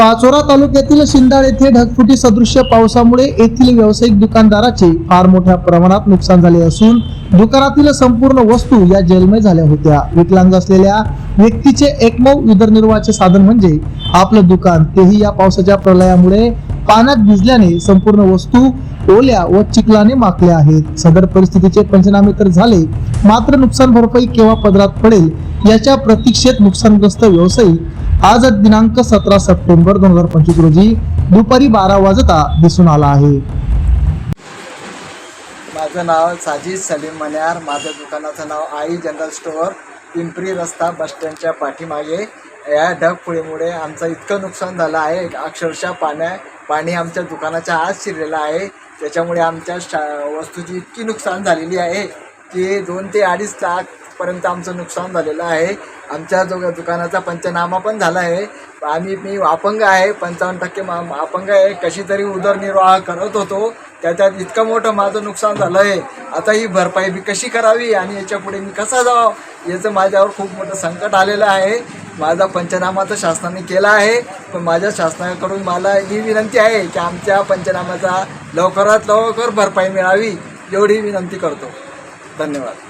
पाचोरा तालुक्यातील शिंदाळ येथे ढगफुटी सदृश्य पावसामुळे येथील व्यावसायिक दुकानदाराचे फार मोठ्या प्रमाणात नुकसान झाले असून दुकानातील संपूर्ण वस्तू या जलमय झाल्या होत्या. विकलांग असलेल्या व्यक्तीचे एकमेव उदरनिर्वाहाचे साधन म्हणजे आपलं दुकान. तेही या पावसाच्या प्रलयामुळे पाण्यात भिजल्याने संपूर्ण वस्तू ओल्या व चिखलाने माकल्या आहेत. सदर परिस्थितीचे पंचनामे तर झाले मात्र नुकसान भरपाई केव्हा पदरात पडेल याच्या प्रतीक्षेत नुकसानग्रस्त व्यावसायिक आज दिनांक सतरा सप्टेंबर दोन हजार पंचवीस रोजी दुपारी बारा वाजता दिसून आला आहे. माझं नाव साजिद सलीम मन्यार. माझ्या दुकानाचं नाव आई जनरल स्टोअर पिंपरी रस्ता बसस्टँडच्या पाठीमागे. या ढगफुळीमुळे आमचं इतकं नुकसान झालं आहे. अक्षरशः पाण्या पाणी आमच्या दुकानाच्या आत शिरलेलं आहे. त्याच्यामुळे आमच्या शा वस्तूची इतकी नुकसान झालेली आहे की दोन ते अडीच लाखपर्यंत आमचं नुकसान झालेलं आहे. आमच्या जो दुकानाचा पंचनामा पण झाला आहे. आम्ही मी अपंग आहे पंचावन्न टक्के मा अपंग आहे. कशी तरी उदरनिर्वाह करत होतो. त्याच्यात इतकं मोठं माझं नुकसान झालं आहे. आता ही भरपाई मी कशी करावी आणि याच्यापुढे मी कसा जावं याचं माझ्यावर खूप मोठं संकट आलेलं आहे. माझा पंचनामा तर शासनाने केला आहे. पण माझ्या शासनाकडून मला ही विनंती आहे की आमच्या पंचनाम्याचा लवकरात लवकर भरपाई मिळावी एवढी विनंती करतो. धन्यवाद.